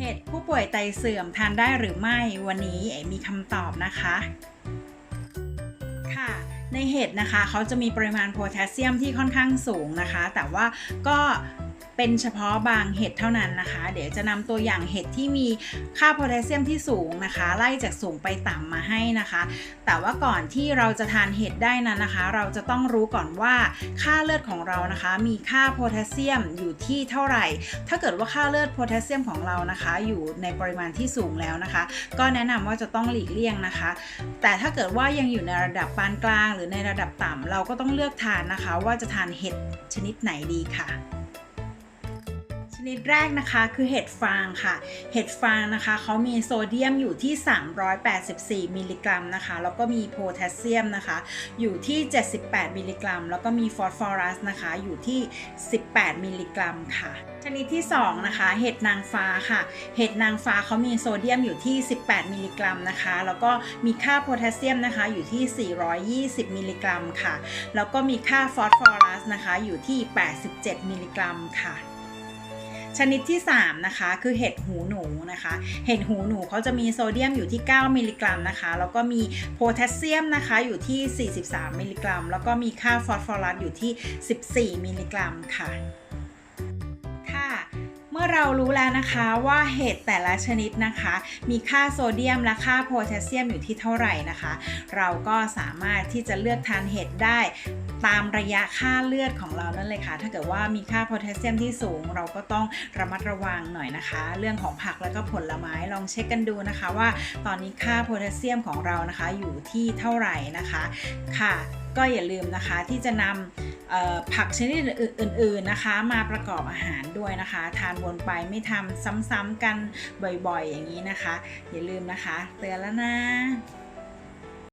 เห็ดผู้ป่วยไตเสื่อมทานได้หรือไม่วันนี้เอ๋มีคำตอบนะคะ ค่ะในเห็ดนะคะเขาจะมีปริมาณโพแทสเซียมที่ค่อนข้างสูงนะคะ แต่ว่าก็ เป็นเฉพาะบางเห็ดเท่านั้นนะคะ เดี๋ยวจะนำตัวอย่างเห็ดที่มีค่าโพแทสเซียมที่สูงนะคะ ไล่จากสูงไปต่ำมาให้นะคะ แต่ว่าก่อนที่เราจะทานเห็ดได้นั้นนะคะ เราจะต้องรู้ก่อนว่าค่าเลือดของเรานะคะ มีค่าโพแทสเซียมอยู่ที่เท่าไหร่ ถ้าเกิดว่าค่าเลือดโพแทสเซียมของเรานะคะ อยู่ในปริมาณที่สูงแล้วนะคะ ก็แนะนำว่าจะต้องหลีกเลี่ยงนะคะ แต่ถ้าเกิดว่ายังอยู่ในระดับปานกลาง หรือในระดับต่ำเราก็ต้องเลือกทานนะคะ ว่าจะทานเห็ดชนิดไหนดีค่ะ นิดแรกนะคะคือเห็ดฟางค่ะ เห็ดฟางนะคะเขามีโซเดียมอยู่ที่ 384 มิลลิกรัมนะคะ แล้วก็มีโพแทสเซียมนะคะ อยู่ที่ 78 มิลลิกรัม แล้วก็มีฟอสฟอรัสนะคะอยู่ที่ 18 มิลลิกรัมค่ะ ชนิดที่ 2 นะคะ เห็ดนางฟ้าค่ะ เห็ดนางฟ้าเขามีโซเดียมอยู่ที่ 18 มิลลิกรัมนะคะ แล้วก็มีค่าโพแทสเซียมนะคะอยู่ที่ 420 มิลลิกรัมค่ะ แล้วก็มีค่าฟอสฟอรัสนะคะอยู่ที่ 87 มิลลิกรัมค่ะ ชนิดที่ 3 นะคะ คือเห็ดหูหนูนะคะ เห็ดหูหนูเขาจะมีโซเดียมอยู่ที่ 9 มิลลิกรัมนะคะ แล้วก็มีโพแทสเซียมนะคะอยู่ที่ 43 มิลลิกรัม แล้วก็มีค่าฟอสฟอรัสอยู่ที่ 14 มิลลิกรัมค่ะ ค่ะ เมื่อเรารู้แล้วนะคะว่าเห็ดแต่ละชนิดนะคะ มีค่าโซเดียมและค่าโพแทสเซียมอยู่ที่เท่าไหร่นะคะ เราก็สามารถที่จะเลือกทานเห็ดได้ตามระยะค่าเลือดของเรานั่นเลยค่ะ ถ้าเกิดว่ามีค่าโพแทสเซียมที่สูง เราก็ต้องระมัดระวังหน่อยนะคะ เรื่องของผักแล้วก็ผลไม้ลองเช็คกันดูนะคะ ว่าตอนนี้ค่าโพแทสเซียมของเรานะคะอยู่ที่เท่าไหร่นะคะค่ะ ก็อย่าลืมนะคะที่จะนำ ผักชนิดอื่นๆนะคะ มาประกอบอาหารด้วยนะคะ ทานวนไปไม่ทำซ้ำๆกันบ่อยๆ อย่างนี้นะคะ อย่าลืมนะคะ เตือนแล้วนะ